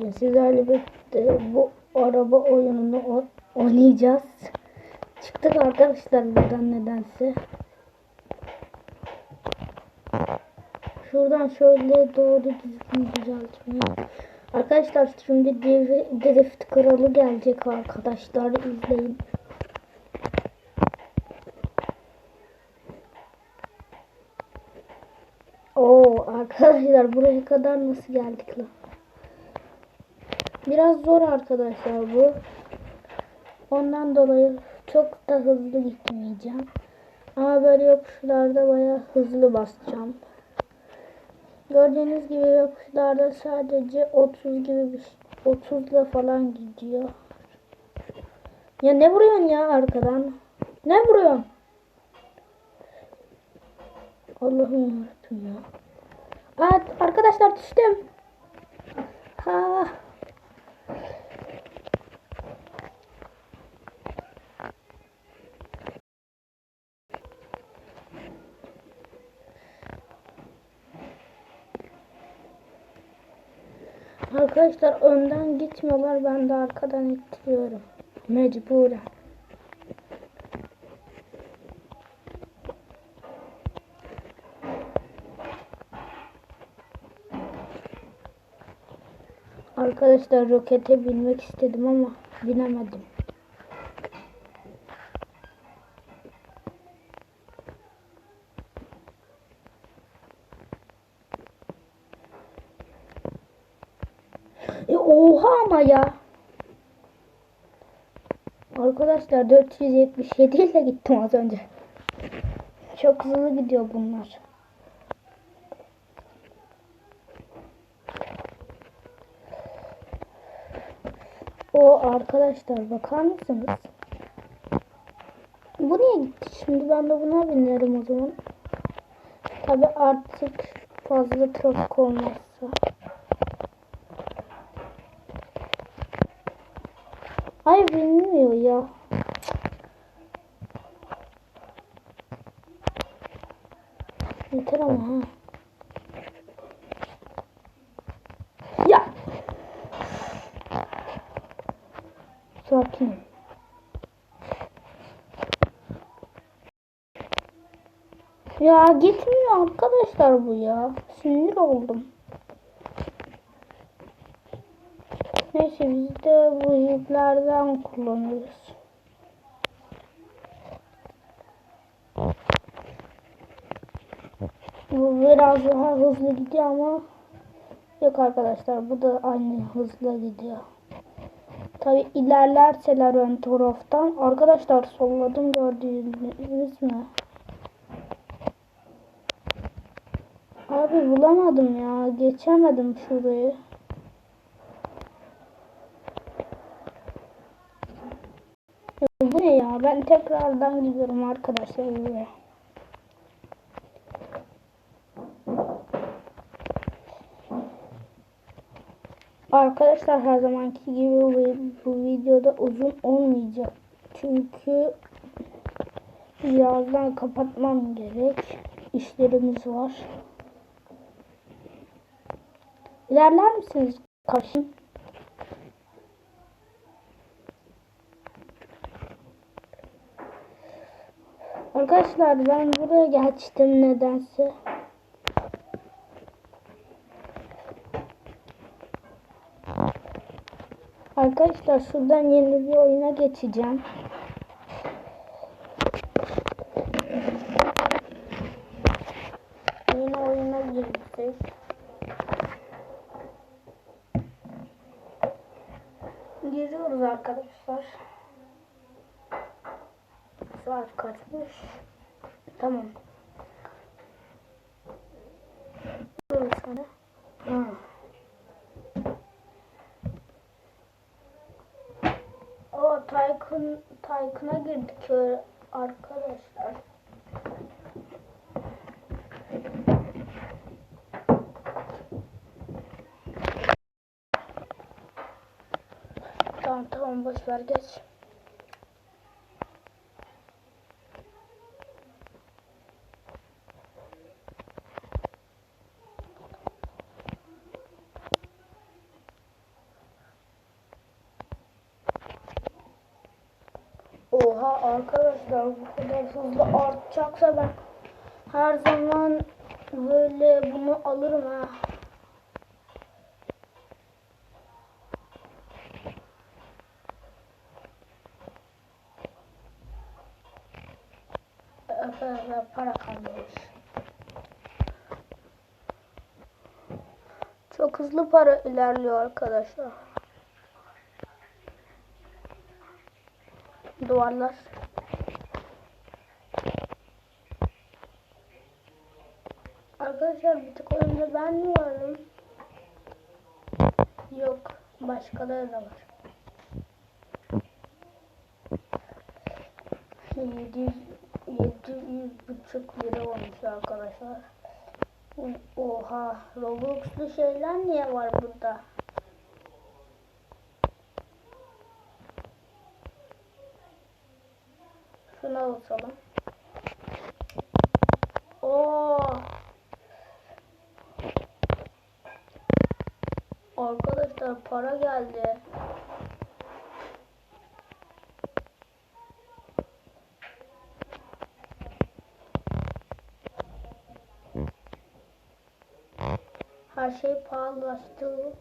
Sizlerle birlikte bu araba oyununu oynayacağız. Çıktık arkadaşlar buradan nedense. Şuradan şöyle doğru düzgün düzeltmeye. Arkadaşlar şimdi Drift Kralı gelecek arkadaşlar izleyin. Oo arkadaşlar buraya kadar nasıl geldik lan? Biraz zor arkadaşlar bu. Ondan dolayı çok da hızlı gitmeyeceğim. Ama böyle yokuşlarda bayağı hızlı basacağım. Gördüğünüz gibi yokuşlarda sadece 30 gibi bir 30 ile falan gidiyor. Ya ne vuruyorsun ya arkadan? Ne vuruyorsun? Allah'ım yarabbim ya. Aa, arkadaşlar düştüm. Ha. Arkadaşlar önden gitmiyorlar. Ben de arkadan ittiriyorum. Mecburen. Arkadaşlar rokete binmek istedim ama binemedim. E oha ama ya. Arkadaşlar 477 ile gittim az önce. Çok hızlı gidiyor bunlar. O arkadaşlar bakar mısınız? Bu niye gitti? Şimdi ben de buna binerim o zaman. Tabi artık fazla trafik olmazsa. Ay bilmiyor ya. Yeter ama ha. Ya. Sakin. Ya gitmiyor arkadaşlar bu ya. Sinir oldum. Neyse biz de bu iplerden kullanırız. Bu biraz daha hızlı gidiyor ama yok arkadaşlar bu da aynı hızla gidiyor. Tabi ilerlerseler ön taraftan arkadaşlar solladım gördünüz mü? Abi bulamadım ya geçemedim şurayı. Bu ne ya? Ben tekrardan gidiyorum arkadaşlar. Arkadaşlar her zamanki gibi bu, videoda uzun olmayacak. Çünkü birazdan kapatmam gerek. İşlerimiz var. İlerler misiniz karşım? Arkadaşlar ben buraya geçtim nedense. Arkadaşlar şuradan yeni bir oyuna geçeceğim. Yeni oyuna girdik. Giriyoruz arkadaşlar. Saat kaçmış? Tamam. Dur sana. Ha. O Tycoon Tycoon'a girdik arkadaşlar. Tamam tamam boş ver geç. Oha arkadaşlar bu kadar hızlı artacaksa ben her zaman böyle bunu alırım ha. Arkadaşlar para kalmamış. Çok hızlı para ilerliyor arkadaşlar. Duvarlar. Arkadaşlar bir tık oyunda ben mi varım? Yok. Başkaları da var. 700 700 buçuk lira olmuş arkadaşlar. Oha. Roblox'lu şeyler niye var burada? Şunu alalım. Oo. Arkadaşlar para geldi. Her şey pahalılaştı.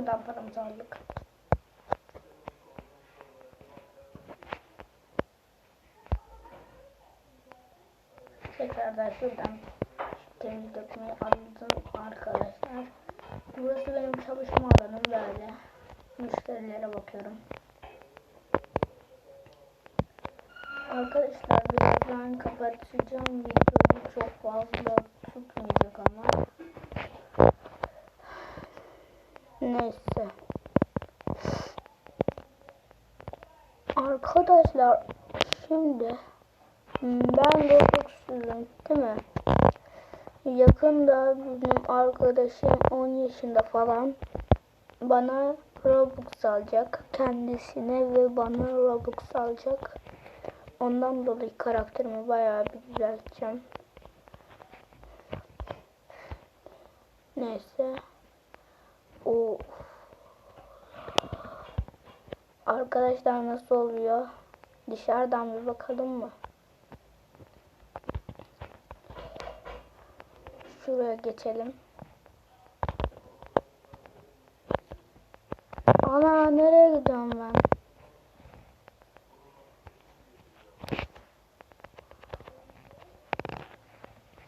Şuradan paramızı aldık. Tekrardan şuradan temiz dökmeyi aldım arkadaşlar. Burası benim çalışma alanım böyle. Müşterilere bakıyorum. Arkadaşlar birazdan kapatacağım videoyu çok fazla tutmayacak ama. Neyse. Arkadaşlar şimdi ben Roblox'luyum değil mi? Yakında benim arkadaşım 10 yaşında falan bana Robux alacak. Kendisine ve bana Robux alacak. Ondan dolayı karakterimi bayağı bir düzelteceğim. Neyse. O Arkadaşlar nasıl oluyor? Dışarıdan bir bakalım mı? Şuraya geçelim. Ana nereye gidiyorum ben?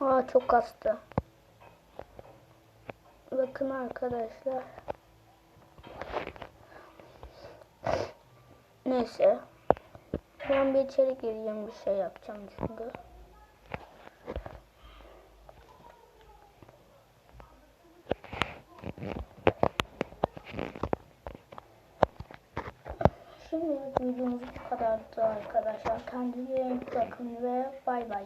Aa çok kastı. Bakın arkadaşlar. Neyse. Ben bir içeri gireceğim bir şey yapacağım çünkü. Şimdi videomuz bu kadardı arkadaşlar. Kendinize iyi bakın ve bay bay.